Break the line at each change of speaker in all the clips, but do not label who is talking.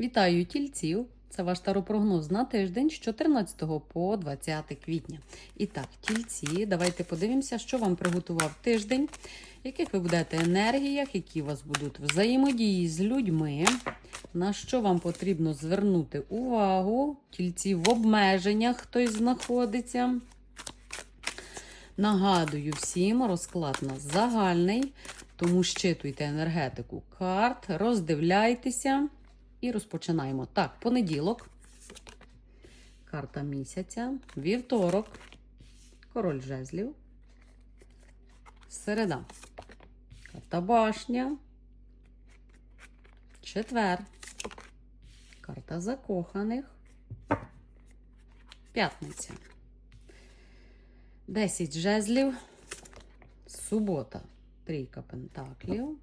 Вітаю тільців! Це ваш таропрогноз на тиждень з 14 по 20 квітня. І так, тільці, давайте подивимося, що вам приготував тиждень, яких ви будете енергіях, які у вас будуть взаємодії з людьми, на що вам потрібно звернути увагу, тільці в обмеженнях хтось знаходиться. Нагадую всім, розклад нас загальний, тому щитуйте енергетику карт, роздивляйтеся. І розпочинаємо. Так, понеділок, карта місяця, вівторок, король жезлів, середа, карта башня, четвер, карта закоханих, п'ятниця, 10 жезлів, субота, трійка пентаклів.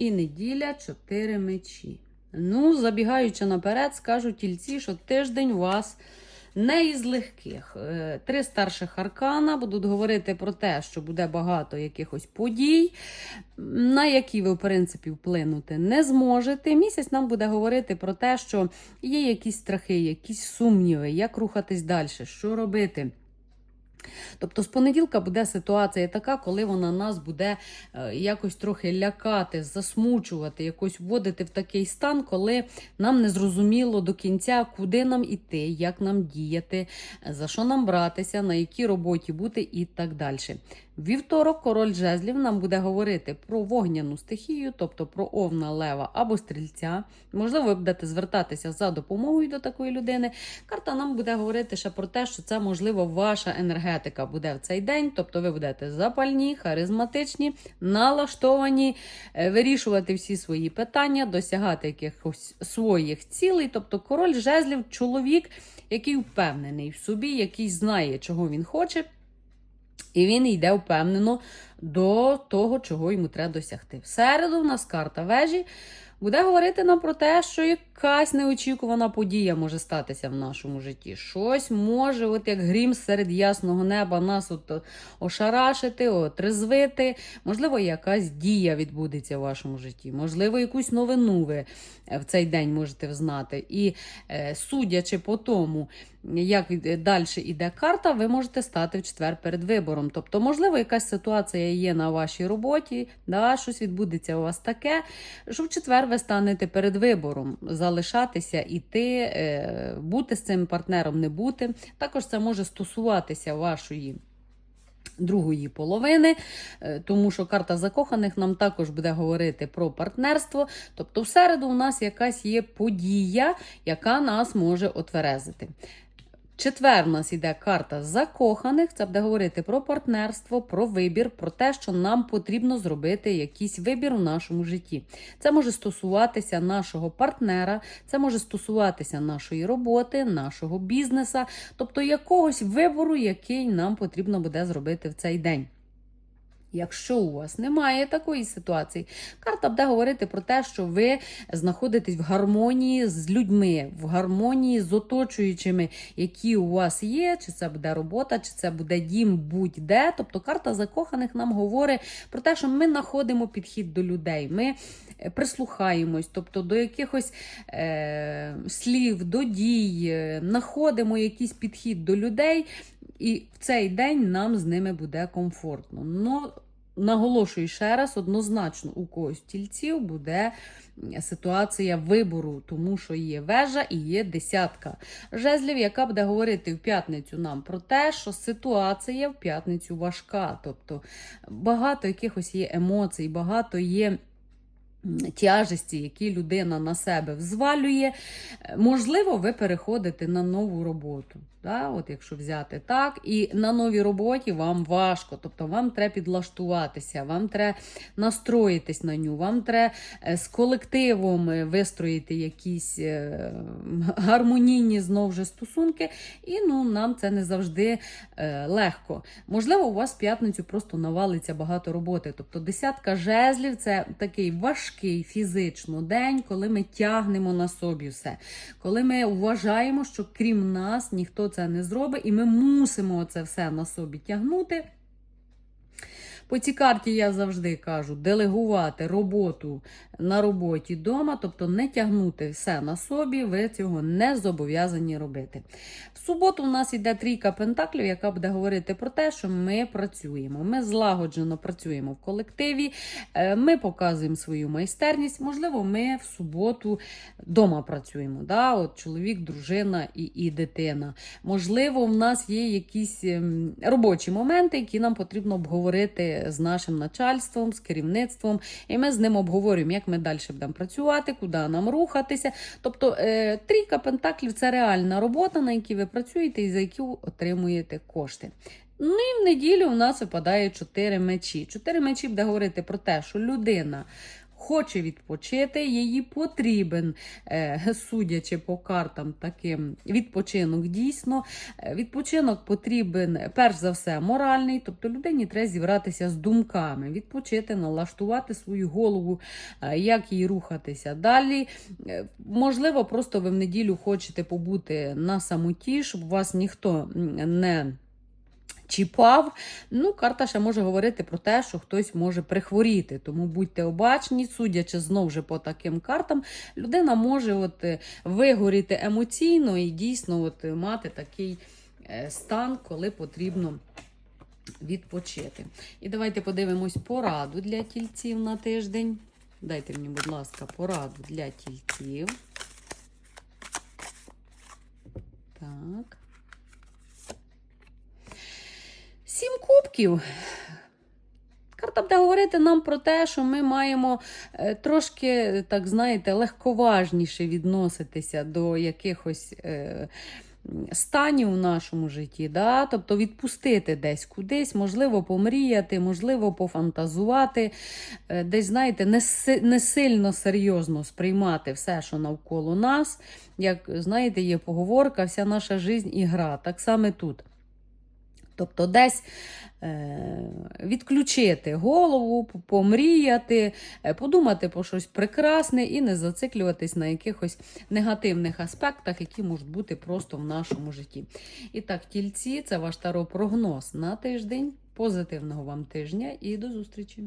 І неділя 4 мечі. Ну, забігаючи наперед, скажу тільці, що тиждень у вас не із легких. Е, Три старших аркана будуть говорити про те, що буде багато якихось подій, на які ви, в принципі, вплинути не зможете. Місяць нам буде говорити про те, що є якісь страхи, якісь сумніви, як рухатись далі, що робити. Тобто з понеділка буде ситуація така, коли вона нас буде е, якось трохи лякати, засмучувати, якось вводити в такий стан, коли нам не зрозуміло до кінця, куди нам іти, як нам діяти, за що нам братися, на якій роботі бути і так далі. Вівторок король жезлів нам буде говорити про вогняну стихію, тобто про овна, лева або стрільця. Можливо, ви будете звертатися за допомогою до такої людини. Карта нам буде говорити ще про те, що це, можливо, ваша енергетика буде в цей день, тобто ви будете запальні, харизматичні, налаштовані, е, вирішувати всі свої питання, досягати якихось своїх цілей. Тобто король жезлів чоловік, який впевнений в собі, який знає, чого він хоче. І він йде впевнено до того, чого йому треба досягти. В середу в нас карта вежі буде говорити нам про те, що якась неочікувана подія може статися в нашому житті. Щось може, от як грім серед ясного неба, нас от ошарашити, отрезвити. Можливо, якась дія відбудеться в вашому житті. Можливо, якусь новину ви в цей день можете взнати. І е, судячи по тому, як далі йде карта, ви можете стати в четвер перед вибором. Тобто, можливо, якась ситуація є на вашій роботі, да, щось відбудеться у вас таке, що в четвер ви станете перед вибором залишатися, іти, е, бути з цим партнером, не бути. Також це може стосуватися вашої. Другої половини, е, тому що карта закоханих нам також буде говорити про партнерство. Тобто, в середу у нас якась є подія, яка нас може отверезити. Четвер у нас йде карта закоханих. Це буде говорити про партнерство, про вибір, про те, що нам потрібно зробити якийсь вибір у нашому житті. Це може стосуватися нашого партнера, це може стосуватися нашої роботи, нашого бізнеса, тобто якогось вибору, який нам потрібно буде зробити в цей день. Якщо у вас немає такої ситуації, карта буде говорити про те, що ви знаходитесь в гармонії з людьми, в гармонії з оточуючими, які у вас є, чи це буде робота, чи це буде дім, будь-де. Тобто карта закоханих нам говорить про те, що ми знаходимо підхід до людей. Ми прислухаємось, тобто до якихось е, слів, до дій, знаходимо якийсь підхід до людей. І в цей день нам з ними буде комфортно. Но, наголошую ще раз, однозначно у когось тільців буде ситуація вибору, тому що є вежа і є десятка жезлів, яка буде говорити в п'ятницю нам про те, що ситуація в п'ятницю важка. Тобто багато якихось є емоцій, багато є. Тяжесті, які людина на себе взвалює, можливо, ви переходите на нову роботу. Да? От Якщо взяти так, і на новій роботі вам важко, тобто вам треба підлаштуватися, вам треба настроїтись на ню, вам треба з колективом вистроїти якісь е, гармонійні знову ж стосунки, і ну, нам це не завжди е, легко. Можливо, у вас в п'ятницю просто навалиться багато роботи. Тобто десятка жезлів це такий важкий фізично день, коли ми тягнемо на собі все, коли ми вважаємо, що крім нас ніхто це не зробить, і ми мусимо це все на собі тягнути. По цій карті я завжди кажу делегувати роботу на роботі вдома, тобто не тягнути все на собі, ви цього не зобов'язані робити. В суботу у нас йде трійка пентаклів, яка буде говорити про те, що ми працюємо. Ми злагоджено працюємо в колективі, е, ми показуємо свою майстерність. Можливо, ми в суботу вдома працюємо. Да? От чоловік, дружина і, і дитина. Можливо, в нас є якісь ем, робочі моменти, які нам потрібно обговорити з нашим начальством, з керівництвом, і ми з ним обговорюємо, як ми далі будемо працювати, куди нам рухатися. Тобто е, трійка пентаклів це реальна робота, на якій ви працюєте і за яку отримуєте кошти. Ну і в неділю у нас випадає чотири мечі. Чотири мечі буде говорити про те, що людина. Хоче відпочити, їй потрібен, е, судячи по картам, таким відпочинок дійсно. Е, Відпочинок потрібен перш за все моральний, тобто людині треба зібратися з думками, відпочити, налаштувати свою голову, е, як їй рухатися далі. Можливо, просто ви в неділю хочете побути на самоті, щоб вас ніхто не чіпав. Ну, карта ще може говорити про те, що хтось може прихворіти. Тому будьте обачні, судячи знову ж по таким картам, людина може от е, вигоріти емоційно і дійсно от е, мати такий е, стан, коли потрібно відпочити. І давайте подивимось пораду для тільців на тиждень. Дайте мені, будь ласка, пораду для тільців. Так. Кубків. Карта буде говорити нам про те, що ми маємо е, трошки, так знаєте, легковажніше відноситися до якихось е, станів у нашому житті. Да? Тобто відпустити десь кудись, можливо, помріяти, можливо, пофантазувати, е, десь, знаєте, не, не сильно серйозно сприймати все, що навколо нас. Як знаєте, є поговорка, вся наша життя ігра. Так само тут. Тобто десь е, відключити голову, помріяти, е, подумати про щось прекрасне і не зациклюватись на якихось негативних аспектах, які можуть бути просто в нашому житті. І так, тільці, це ваш таро прогноз на тиждень. Позитивного вам тижня і до зустрічі!